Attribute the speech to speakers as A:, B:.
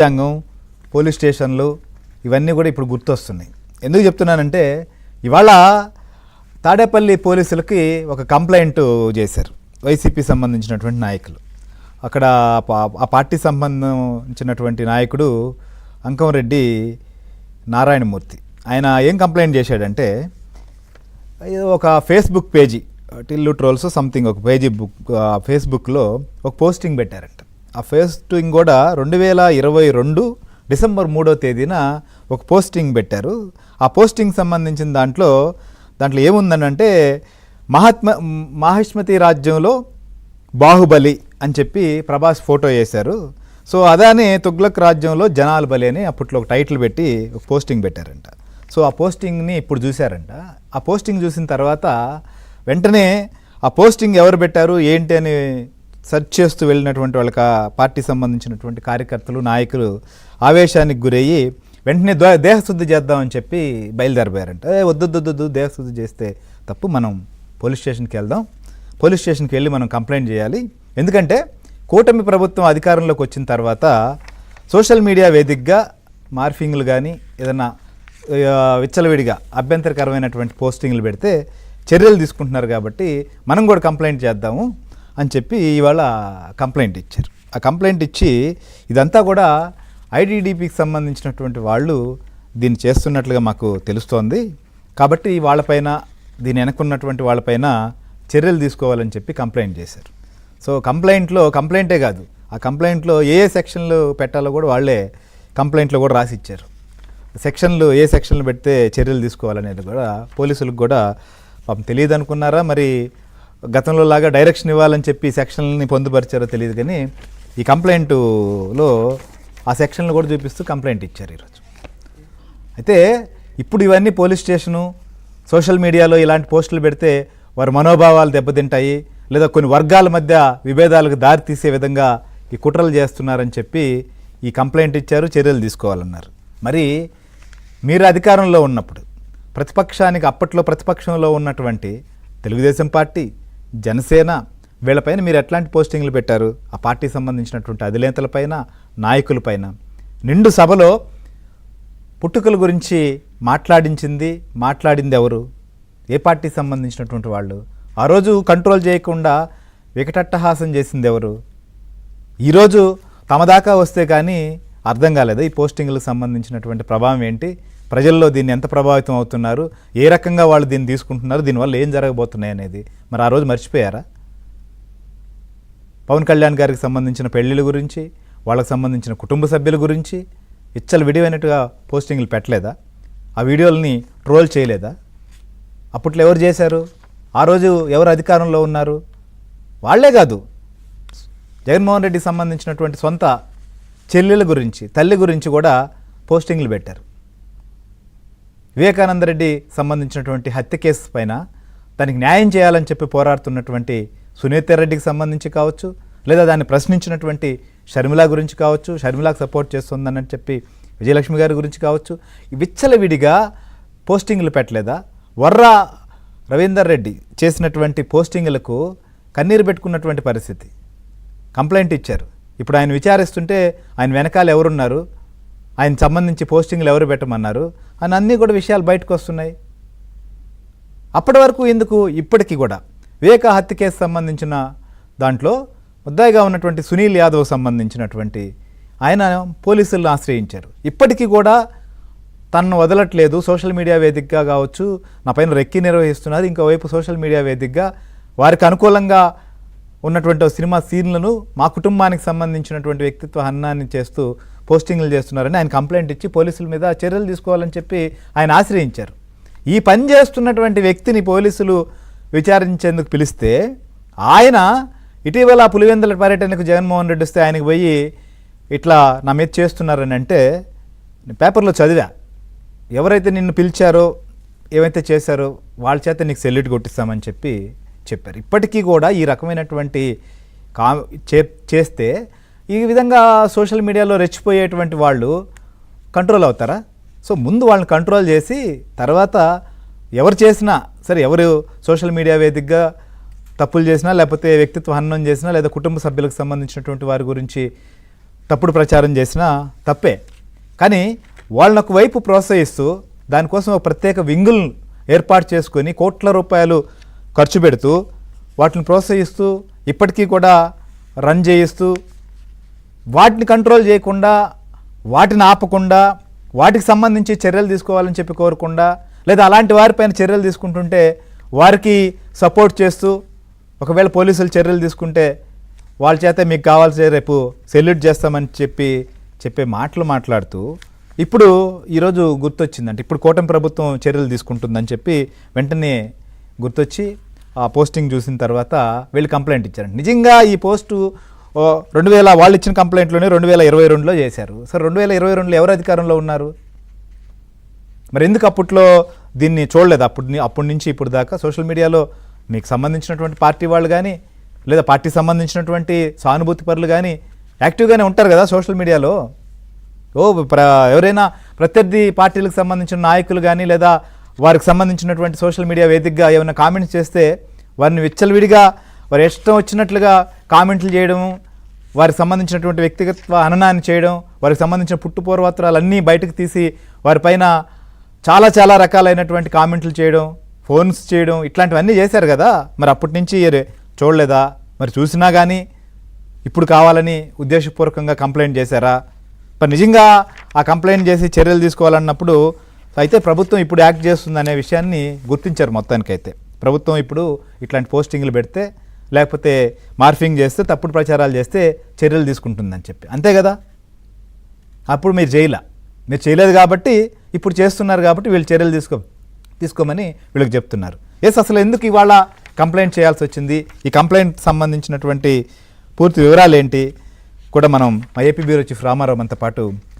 A: రాజ్యాంగం పోలీస్ స్టేషన్లు ఇవన్నీ కూడా ఇప్పుడు గుర్తొస్తున్నాయి. ఎందుకు చెప్తున్నానంటే ఇవాళ తాడేపల్లి పోలీసులకి ఒక కంప్లైంట్ చేశారు వైసీపీ సంబంధించినటువంటి నాయకులు. అక్కడ పా- ఆ పార్టీ సంబంధించినటువంటి నాయకుడు అంకంరెడ్డి నారాయణమూర్తి. ఆయన ఏం కంప్లైంట్ చేశాడంటే ఒక Facebook page Tillu trolls something ఒక పేజీ బుక్ ఫేస్బుక్లో ఒక పోస్టింగ్ పెట్టారంట. ఆ పోస్టింగ్ కూడా రెండు వేల ఇరవై రెండు డిసెంబర్ మూడో తేదీన ఒక పోస్టింగ్ పెట్టారు. ఆ పోస్టింగ్ సంబంధించిన దాంట్లో దాంట్లో ఏముందనంటే మహాత్మ మహిష్మతి రాజ్యంలో బాహుబలి అని చెప్పి ప్రభాస్ ఫోటో వేశారు. సో అదానే తుగ్లక్ రాజ్యంలో జనాల బలి అని అప్పట్లో ఒక టైటిల్ పెట్టి ఒక పోస్టింగ్ పెట్టారంట. సో ఆ పోస్టింగ్ని ఇప్పుడు చూశారంట. ఆ పోస్టింగ్ చూసిన తర్వాత వెంటనే ఆ పోస్టింగ్ ఎవరు పెట్టారు ఏంటి అని సెర్చ్ చేస్తూ వెళ్ళినటువంటి వాళ్ళకి పార్టీ సంబంధించినటువంటి కార్యకర్తలు నాయకులు ఆవేశానికి గురయ్యి వెంటనే దేహశుద్ధి చేద్దామని చెప్పి బయలుదేరిపోయారంట ఏ దేహశుద్ధి చేస్తే తప్పు మనం పోలీస్ స్టేషన్కి వెళ్దాం. పోలీస్ స్టేషన్కి వెళ్ళి మనం కంప్లైంట్ చేయాలి. ఎందుకంటే కూటమి ప్రభుత్వం అధికారంలోకి వచ్చిన తర్వాత సోషల్ మీడియా వేదికగా మార్ఫింగ్లు కానీ ఏదైనా విచ్చలవిడిగా అభ్యంతరకరమైనటువంటి పోస్టింగ్లు పెడితే చర్యలు తీసుకుంటున్నారు కాబట్టి మనం కూడా కంప్లైంట్ చేద్దాము. అని చెప్పి ఇవాళ కంప్లైంట్ ఇచ్చారు. ఆ కంప్లైంట్ ఇచ్చి ఇదంతా కూడా ఐటీడీపీకి సంబంధించినటువంటి వాళ్ళు దీన్ని చేస్తున్నట్లుగా మాకు తెలుస్తోంది. కాబట్టి వాళ్ళపైన దీని వెనకున్నటువంటి వాళ్ళపైన చర్యలు తీసుకోవాలని చెప్పి కంప్లైంట్ చేశారు. సో కంప్లైంట్లో కంప్లైంటే కాదు. ఆ కంప్లైంట్లో ఏ ఏ సెక్షన్లు పెట్టాలో కూడా వాళ్ళే కంప్లైంట్లో కూడా రాసి ఇచ్చారు. సెక్షన్లు ఏ సెక్షన్లు పెడితే చర్యలు తీసుకోవాలనేది కూడా పోలీసులకు కూడా పాపం తెలియదు అనుకున్నారా మరి గతంలో లాగా డైరెక్షన్ ఇవ్వాలని చెప్పి సెక్షన్లని పొందుపరిచారో తెలియదు కానీ ఈ కంప్లైంటులో ఆ సెక్షన్లు కూడా చూపిస్తూ కంప్లైంట్ ఇచ్చారు ఈరోజు. అయితే ఇప్పుడు ఇవన్నీ పోలీస్ స్టేషను సోషల్ మీడియాలో ఇలాంటి పోస్టులు పెడితే వారి మనోభావాలు దెబ్బతింటాయి లేదా కొన్ని వర్గాల మధ్య విభేదాలకు దారి తీసే విధంగా ఈ కుట్రలు చేస్తున్నారని చెప్పి ఈ కంప్లైంట్ ఇచ్చారు చర్యలు తీసుకోవాలన్నారు. మరి మీరు అధికారంలో ఉన్నప్పుడు ప్రతిపక్షానికి అప్పట్లో ప్రతిపక్షంలో ఉన్నటువంటి తెలుగుదేశం పార్టీ జనసేన వీళ్ళపైన మీరు ఎట్లాంటి పోస్టింగ్లు పెట్టారు? ఆ పార్టీ సంబంధించినటువంటి అధినేతలపైన నాయకులపైన. నిండు సభలో పుట్టుకల గురించి మాట్లాడించింది మాట్లాడింది ఎవరు? ఏ పార్టీకి సంబంధించినటువంటి వాళ్ళు? ఆ రోజు కంట్రోల్ చేయకుండా వికటట్టహాసం చేసింది ఎవరు? ఈరోజు తమ దాకా వస్తే కానీ అర్థం కాలేదు? ఈ పోస్టింగ్లకు సంబంధించినటువంటి ప్రభావం ఏంటి? ప్రజల్లో దీన్ని ఎంత ప్రభావితం అవుతున్నారు? ఏ రకంగా వాళ్ళు దీన్ని తీసుకుంటున్నారు? దీనివల్ల ఏం జరగబోతున్నాయి అనేది. మరి ఆ రోజు మర్చిపోయారా? పవన్ కళ్యాణ్ గారికి సంబంధించిన పెళ్ళిళ్ళ గురించి వాళ్ళకి సంబంధించిన కుటుంబ సభ్యుల గురించి ఇచ్చలు విడివైనట్టుగా పోస్టింగ్లు పెట్టలేదా? ఆ వీడియోలని ట్రోల్ చేయలేదా? అప్పట్లో ఎవరు చేశారు? ఆ రోజు ఎవరు అధికారంలో ఉన్నారు? వాళ్ళే కాదు. జగన్మోహన్ రెడ్డికి సంబంధించినటువంటి సొంత చెల్లెల గురించి తల్లి గురించి కూడా పోస్టింగ్లు పెట్టారు. వివేకానంద రెడ్డి సంబంధించినటువంటి హత్య కేసు పైన తనకి న్యాయం చేయాలని చెప్పి పోరాడుతున్నటువంటి సునీత రెడ్డికి సంబంధించి కావచ్చు లేదా దాన్ని ప్రశ్నించినటువంటి షర్మిల గురించి కావచ్చు షర్మిలాకు సపోర్ట్ చేస్తుందని చెప్పి విజయలక్ష్మి గారి గురించి కావచ్చు విచ్చలవిడిగా పోస్టింగ్లు పెట్టలేదా? వర్రా రవీందర్ రెడ్డి చేసినటువంటి పోస్టింగ్లకు కన్నీరు పెట్టుకున్నటువంటి పరిస్థితి. కంప్లైంట్ ఇచ్చారు. ఇప్పుడు ఆయన విచారిస్తుంటే ఆయన వెనకాల ఎవరున్నారు? ఆయన సంబంధించి పోస్టింగ్లు ఎవరు పెట్టమన్నారు? అని అన్నీ కూడా విషయాలు బయటకు వస్తున్నాయి. అప్పటి వరకు ఎందుకు? ఇప్పటికీ కూడా. వివేక హత్య కేసు సంబంధించిన దాంట్లో ముద్దాయిగా ఉన్నటువంటి సునీల్ యాదవ్ సంబంధించినటువంటి ఆయన పోలీసులను ఆశ్రయించారు. ఇప్పటికీ కూడా తనను వదలట్లేదు. సోషల్ మీడియా వేదికగా కావచ్చు నా పైన రెక్కి నిర్వహిస్తున్నారు. ఇంకోవైపు సోషల్ మీడియా వేదికగా వారికి అనుకూలంగా ఉన్నటువంటి సినిమా సీన్లను మా కుటుంబానికి సంబంధించినటువంటి వ్యక్తిత్వ హన్నాన్ని చేస్తూ పోస్టింగ్లు చేస్తున్నారని ఆయన కంప్లైంట్ ఇచ్చి పోలీసుల మీద చర్యలు తీసుకోవాలని చెప్పి ఆయన ఆశ్రయించారు. ఈ పని చేస్తున్నటువంటి వ్యక్తిని పోలీసులు విచారించేందుకు పిలిస్తే ఆయన ఇటీవల పులివెందుల పర్యటనకు జగన్మోహన్ రెడ్డి వస్తే ఆయనకు పోయి ఇట్లా నా మీద చేస్తున్నారని అంటే నేను పేపర్లో చదివా. ఎవరైతే నిన్ను పిలిచారో ఏమైతే చేశారో వాళ్ళ చేత నీకు సెల్యూట్ కొట్టిస్తామని చెప్పి చెప్పారు. ఇప్పటికీ కూడా ఈ రకమైనటువంటి కా చే చేస్తే ఈ విధంగా సోషల్ మీడియాలో రెచ్చిపోయేటువంటి వాళ్ళు కంట్రోల్ అవుతారా? సో ముందు వాళ్ళని కంట్రోల్ చేసి తర్వాత ఎవరు చేసినా సరే ఎవరు సోషల్ మీడియా వేదికగా తప్పులు చేసినా లేకపోతే వ్యక్తిత్వ హననం చేసినా లేదా కుటుంబ సభ్యులకు సంబంధించినటువంటి వారి గురించి తప్పుడు ప్రచారం చేసినా తప్పే. కానీ వాళ్ళని ఒకవైపు ప్రోత్సహిస్తూ దానికోసం ఒక ప్రత్యేక వింగుల్ ఏర్పాటు చేసుకొని కోట్ల రూపాయలు ఖర్చు పెడుతూ వాటిని ప్రోత్సహిస్తూ ఇప్పటికీ కూడా రన్ చేయిస్తూ వాటిని కంట్రోల్ చేయకుండా వాటిని ఆపకుండా వాటికి సంబంధించి చర్యలు తీసుకోవాలని చెప్పి కోరకుండా లేదా అలాంటి వారిపైన చర్యలు తీసుకుంటుంటే వారికి సపోర్ట్ చేస్తూ ఒకవేళ పోలీసులు చర్యలు తీసుకుంటే వాళ్ళ చేత మీకు కావాల్సి రేపు సెల్యూట్ చేస్తామని చెప్పి చెప్పే మాటలు మాట్లాడుతూ ఇప్పుడు ఈరోజు గుర్తొచ్చిందంటే ఇప్పుడు కూటమి ప్రభుత్వం చర్యలు తీసుకుంటుందని చెప్పి వెంటనే గుర్తొచ్చి ఆ పోస్టింగ్ చూసిన తర్వాత వీళ్ళు కంప్లైంట్ ఇచ్చారండి. నిజంగా ఈ పోస్టు రెండు వేల వాళ్ళు ఇచ్చిన కంప్లైంట్లోనే రెండు వేల ఇరవై రెండులో చేశారు. సార్ రెండు వేల ఇరవై రెండులో ఎవరు అధికారంలో ఉన్నారు? మరి ఎందుకు అప్పట్లో దీన్ని చూడలేదు? అప్పుడు అప్పటి నుంచి ఇప్పుడు దాకా సోషల్ మీడియాలో మీకు సంబంధించినటువంటి పార్టీ వాళ్ళు కానీ లేదా పార్టీ సంబంధించినటువంటి సానుభూతి పరులు కానీ యాక్టివ్గానే ఉంటారు కదా సోషల్ మీడియాలో? ఓ ప్ర ఎవరైనా ప్రత్యర్థి పార్టీలకు సంబంధించిన నాయకులు కానీ లేదా వారికి సంబంధించినటువంటి సోషల్ మీడియా వేదికగా ఏమైనా కామెంట్స్ చేస్తే వారిని విచ్చలవిడిగా వారి ఇష్టం వచ్చినట్లుగా కామెంట్లు చేయడం వారికి సంబంధించినటువంటి వ్యక్తిగత్వ హననాన్ని చేయడం వారికి సంబంధించిన పుట్టు పూర్వత్రాలన్నీ బయటకు తీసి వారిపైన చాలా చాలా రకాలైనటువంటి కామెంట్లు చేయడం ఫోన్స్ చేయడం ఇట్లాంటివన్నీ చేశారు కదా. మరి అప్పటి నుంచి చూడలేదా? మరి చూసినా కానీ ఇప్పుడు కావాలని ఉద్దేశపూర్వకంగా కంప్లైంట్ చేశారా? మరి నిజంగా ఆ కంప్లైంట్ చేసి చర్యలు తీసుకోవాలన్నప్పుడు అయితే ప్రభుత్వం ఇప్పుడు యాక్ట్ చేస్తుంది అనే విషయాన్ని గుర్తించారు మొత్తానికైతే. ప్రభుత్వం ఇప్పుడు ఇట్లాంటి పోస్టింగ్లు పెడితే లేకపోతే మార్ఫింగ్ చేస్తే తప్పుడు ప్రచారాలు చేస్తే చర్యలు తీసుకుంటుందని చెప్పి. అంతే కదా? అప్పుడు మీరు చేయలే. మీరు చేయలేదు కాబట్టి ఇప్పుడు చేస్తున్నారు కాబట్టి వీళ్ళు చర్యలు తీసుకో తీసుకోమని వీళ్ళకి చెప్తున్నారు. ఎస్ అసలు ఎందుకు ఇవాళ కంప్లైంట్ చేయాల్సి వచ్చింది? ఈ కంప్లైంట్ సంబంధించినటువంటి పూర్తి వివరాలు ఏంటి కూడా మనం మా ఏపీ బ్యూరో చీఫ్ రామారావు మనతో పాటు